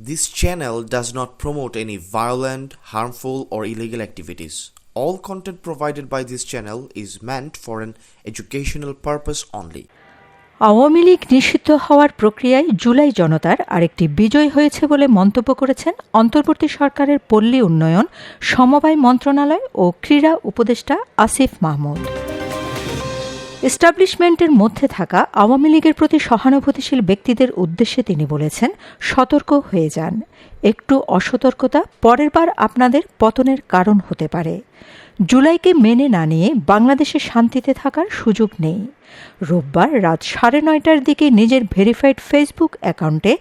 This channel does not promote any violent, harmful, or illegal activities. All content provided by this channel is meant for an educational purpose only. Awami League নিষিদ্ধ হওয়ার প্রক্রিয়ায় জুলাই জনতার আরেকটি বিজয় হয়েছে বলে মন্তব্য করেছেন অন্তর্বর্তী সরকারের পল্লী উন্নয়ন সমবায় মন্ত্রণালয় ও ক্রীড়া উপদেষ্টা আসিফ মাহমুদ এস্টাবলিশমেন্টের মধ্যে থাকা আওয়ামী লীগের প্রতি সহানুভূতিশীল ব্যক্তিদের উদ্দেশ্যে তিনি বলেছেন, সতর্ক হয়ে যান। একটু অসতর্কতা পরের বার আপনাদের পতনের কারণ হতে পারে। জুলাইকে মেনে না নিয়ে বাংলাদেশে শান্তিতে থাকার সুযোগ নেই। রোববার রাত সাড়ে নয়টার দিকে নিজের ভেরিফাইড ফেসবুক অ্যাকাউন্টে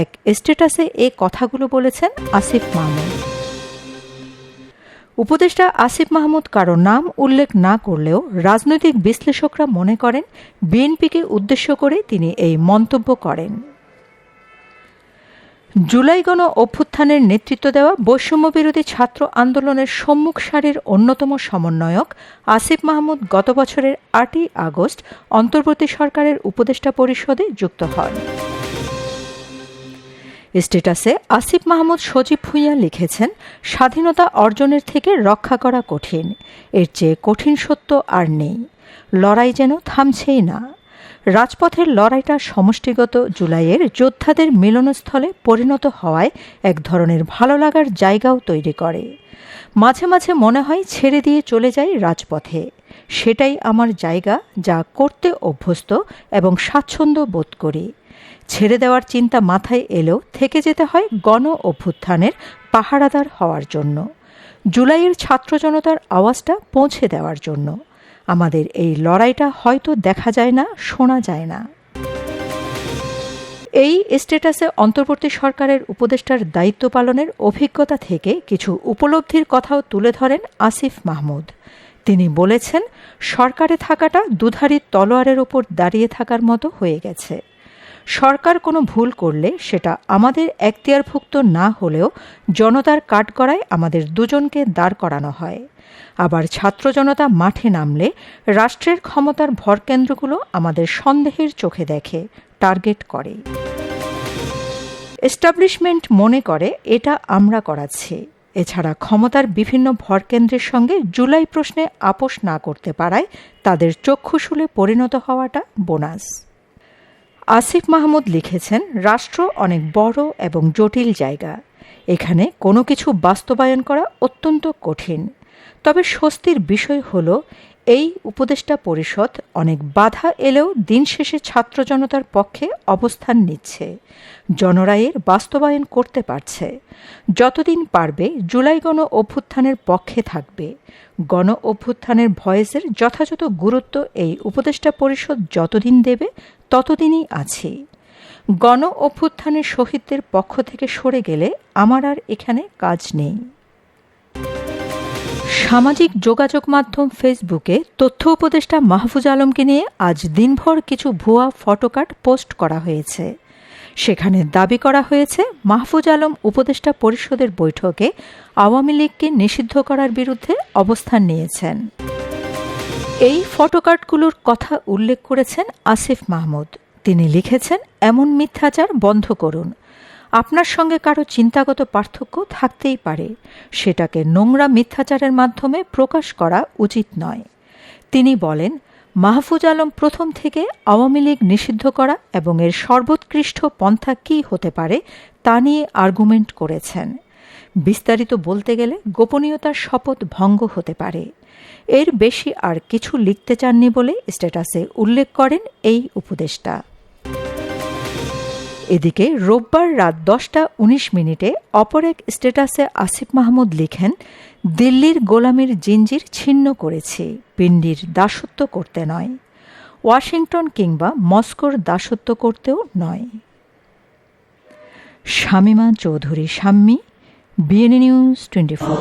এক স্ট্যাটাসে এ কথাগুলো বলেছেন আসিফ মাহমুদ উপদেষ্টা আসিফ মাহমুদ কারও নাম উল্লেখ না করলেও রাজনৈতিক বিশ্লেষকরা মনে করেন, বিএনপিকে উদ্দেশ্য করে তিনি এই মন্তব্য করেন। জুলাই গণ অভ্যুত্থানের নেতৃত্ব দেওয়া বৈষম্যবিরোধী ছাত্র আন্দোলনের সম্মুখ সারির অন্যতম সমন্বয়ক আসিফ মাহমুদ গত বছরের আটই আগস্ট অন্তর্বর্তী সরকারের উপদেষ্টা পরিষদে যুক্ত হন। স্ট্যাটাসে আসিফ মাহমুদ সজীব ভুইয়া লিখেছেন, স্বাধীনতা অর্জনের থেকে রক্ষা করা কঠিন, এর চেয়ে কঠিন সত্য আর নেই। লড়াই যেন থামছেই না। রাজপথের লড়াইটা সমষ্টিগত জুলাইয়ের যোদ্ধাদের মিলনস্থলে পরিণত হওয়ায় এক ধরনের ভালো লাগার জায়গাও তৈরি করে। মাঝে মাঝে মনে হয় ছেড়ে দিয়ে চলে যাই রাজপথে। সেটাই আমার জায়গা যা করতে অভ্যস্ত এবং স্বাচ্ছন্দ্য বোধ করি। ছেড়ে দেওয়ার চিন্তা মাথায় এলেও থেকে যেতে হয় গণ অভ্যুত্থানের পাহারাদার হওয়ার জন্য। জুলাইয়ের ছাত্র জনতার আওয়াজটা পৌঁছে দেওয়ার জন্য। আমাদের এই লড়াইটা হয়তো দেখা যায় না, শোনা যায় না। এই স্ট্যাটাসে অন্তর্বর্তী সরকারের উপদেষ্টার দায়িত্ব পালনের অভিজ্ঞতা থেকে কিছু উপলব্ধির কথাও তুলে ধরেন আসিফ মাহমুদ। তিনি বলেছেন, সরকারে থাকাটা দুধারী তলোয়ারের ওপর দাঁড়িয়ে থাকার মতো হয়ে গেছে। সরকার কোনো ভুল করলে সেটা আমাদের এখতিয়ারভুক্ত না হলেও জনতার কাঠগড়ায় আমাদের দুজনকে দাঁড় করানো হয়। আবার ছাত্র জনতা মাঠে নামলে রাষ্ট্রের ক্ষমতার ভরকেন্দ্রগুলো আমাদের সন্দেহের চোখে দেখে, টার্গেট করে। এস্টাবলিশমেন্ট মনে করে, এটা আমরা করাচ্ছি। এছাড়া ক্ষমতার বিভিন্ন ভরকেন্দ্রের সঙ্গে জুলাই প্রশ্নে আপোষ না করতে পারায় তাদের চক্ষুশুলে পরিণত হওয়াটা বোনাস। আসিফ মাহমুদ লিখেছেন, রাষ্ট্র অনেক বড় এবং জটিল জায়গা। এখানে কোনো কিছু বাস্তবায়ন করা অত্যন্ত কঠিন। তবে স্বস্তির বিষয় হল এই উপদেষ্টা পরিষদ অনেক বাধা এলেও দিন শেষে ছাত্র জনতার পক্ষে অবস্থান নিচ্ছে। জনরায়ের বাস্তবায়ন করতে পারছে। যতদিন পারবে জুলাই গণ অভ্যুত্থানের পক্ষে থাকবে। গণ অভ্যুত্থানের ভয়েসের যথাযথ গুরুত্ব এই উপদেষ্টা পরিষদ যতদিন দেবে ততদিনই আছি। গণ অভ্যুত্থানের শহীদদের পক্ষ থেকে সরে গেলে আমার আর এখানে কাজ নেই। সামাজিক যোগাযোগ মাধ্যম ফেসবুকে তথ্য উপদেষ্টা মাহফুজ আলমকে নিয়ে আজ দিনভর কিছু ভুয়া ফটোকার্ড পোস্ট করা হয়েছে। সেখানে দাবি করা হয়েছে, মাহফুজ আলম উপদেষ্টা পরিষদের বৈঠকে আওয়ামী লীগকে নিষিদ্ধ করার বিরুদ্ধে অবস্থান নিয়েছেন। এই ফটোকার্ডগুলোর কথা উল্লেখ করেছেন আসিফ মাহমুদ। তিনি লিখেছেন, এমন মিথ্যাচার বন্ধ করুন। আপনার সঙ্গে কারও চিন্তাগত পার্থক্য থাকতেই পারে। সেটাকে নোংরা মিথ্যাচারের মাধ্যমে প্রকাশ করা উচিত নয়। তিনি বলেন, মাহফুজ আলম প্রথম থেকে আওয়ামী লীগ নিষিদ্ধ করা এবং এর সর্বোৎকৃষ্ট পন্থা কী হতে পারে তা নিয়ে আর্গুমেন্ট করেছেন। বিস্তারিত বলতে গেলে গোপনীয়তার শপথ ভঙ্গ হতে পারে। এর বেশি আর কিছু লিখতে চাননি বলে স্ট্যাটাসে উল্লেখ করেন এই উপদেষ্টা। এদিকে রোববার রাত দশটা উনিশ মিনিটে অপর এক স্ট্যাটাসে আসিফ মাহমুদ লিখেন, দিল্লির গোলামির জিঞ্জির ছিন্ন করেছে পিন্ডির দাসত্ব করতে নয়। ওয়াশিংটন কিংবা মস্কোর দাসত্ব করতেও নয়। Shamima Chowdhury, Shammi, BNA news twenty four.